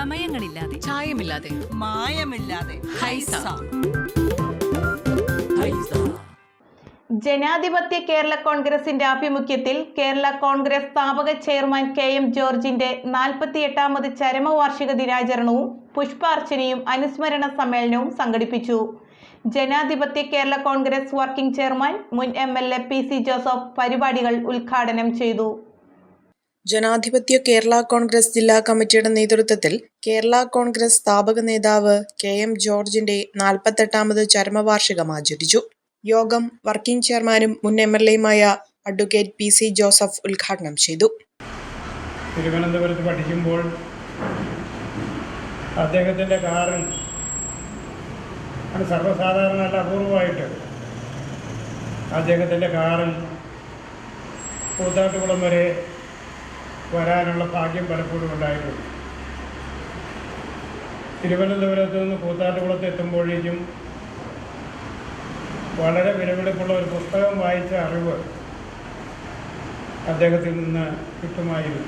ചമയങ്ങളില്ലാതെ ചായമില്ലാതെ. മായമില്ലാതെ. ഹൈസ. ജനാധിപത്യ കേരള കോൺഗ്രസിന്റെ ആഭിമുഖ്യത്തിൽ കേരള കോൺഗ്രസ് സ്ഥാപക ചെയർമാൻ കെ എം ജോർജിന്റെ നാൽപ്പത്തിയെട്ടാമത് ചരമവാർഷിക ദിനാചരണവും പുഷ്പാർച്ചനയും അനുസ്മരണ സമ്മേളനവും സംഘടിപ്പിച്ചു. Janadhipathya Kerala Congress working chairman മുൻ M L A P C Joseph പരിപാടികൾ ഉദ്ഘാടനം ചെയ്തു. ജനാധിപത്യ കേരള കോൺഗ്രസ് ജില്ലാ കമ്മിറ്റിയുടെ നേതൃത്വത്തിൽ കേരള കോൺഗ്രസ് സ്ഥാപക നേതാവ് കെ എം ജോർജിന്റെ നാൽപ്പത്തെട്ടാമത് ചരമവാർഷികം ആചരിച്ചു. യോഗം വർക്കിംഗ് ചെയർമാനും മുൻ എം എൽ എയുമായ അഡ്വക്കേറ്റ് പി സി ജോസഫ് ഉദ്ഘാടനം ചെയ്തു. തിരുവനന്തപുരത്ത് പഠിക്കുമ്പോൾ അദ്ദേഹത്തിന്റെ കാറിൽ സർവസാധാരണ അല്ല അപൂർവമായിട്ട് അദ്ദേഹത്തിന്റെ കാറിൽ കൂത്താട്ടുകുളം വരെ വരാനുള്ള ഭാഗ്യം പലപ്പോഴും ഉണ്ടായിട്ടുണ്ട് തിരുവനന്തപുരത്ത് നിന്ന് കൂത്താട്ടുകുളത്ത് എത്തുമ്പോഴേക്കും വളരെ വിലപിടിപ്പുള്ള ഒരു പുസ്തകം വായിച്ച അറിവ് അദ്ദേഹത്തിൽ നിന്ന് കിട്ടുമായിരുന്നു.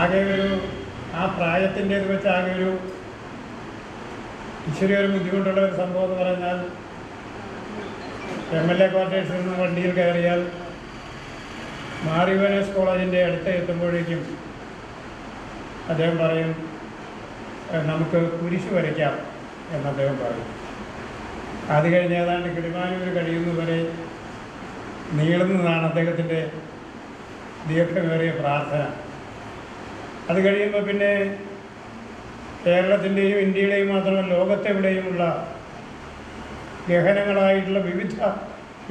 ആകെ ഒരു ആ പ്രായത്തിന്റേത് വെച്ച് ആകെ ഒരു ഇച്ചിരി ഒരു ബുദ്ധിമുട്ടുള്ള ഒരു സംഭവം എന്ന് പറഞ്ഞാൽ എം എൽ എ ക്വാർട്ടേഴ്സിൽ നിന്ന് വണ്ടിയിൽ കയറിയാൽ മാറിവനേഴ്സ് കോളേജിന്റെ അടുത്ത് എത്തുമ്പോഴേക്കും അദ്ദേഹം പറയും നമുക്ക് കുരിശ് വരയ്ക്കാം എന്ന് അദ്ദേഹം പറയും. അത് കഴിഞ്ഞ് ഏതാണ്ട് കിളിമാനൂർ കഴിയുന്നവരെ നീളുന്നതാണ് അദ്ദേഹത്തിന്റെ ദീർഘമേറിയ പ്രാർത്ഥന. അത് കഴിയുമ്പോൾ പിന്നെ കേരളത്തിന്റെയും ഇന്ത്യയുടെയും മാത്രമല്ല ലോകത്തെവിടെയുമുള്ള ഗഹനങ്ങളായിട്ടുള്ള വിവിധ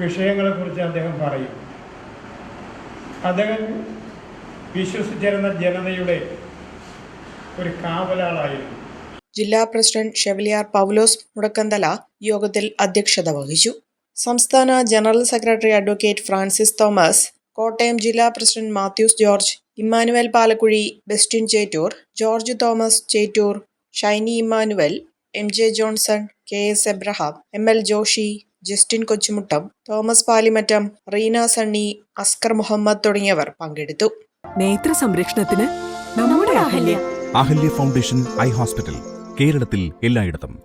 വിഷയങ്ങളെക്കുറിച്ച് അദ്ദേഹം പറയും. അദ്ദേഹം വിശ്വസിച്ചിരുന്ന ജനതയുടെ ഒരു കാവലാളായിരുന്നു. ജില്ലാ പ്രസിഡന്റ് ഷെവലിയാർ പൗലോസ് മുടക്കന്തല യോഗത്തിൽ അധ്യക്ഷത വഹിച്ചു. സംസ്ഥാന general secretary advocate Francis Thomas Kottayam ജില്ലാ president Mathews George Emmanuel Palakkuzhi Bestin Chettur George Thomas Chettur Shiny Emmanuel M J Johnson K S Abraham M L Joshi Justin Kochumuttam Thomas Palimattam Reena Sunny Askar Muhammad തുടങ്ങിയവർ പങ്കെടുത്തു. നേത്ര സംരക്ഷണത്തിന് നമ്മുടെ Ahalya. Ahalya foundation eye hospital കേരളത്തിൽ എല്ലായിടത്തും.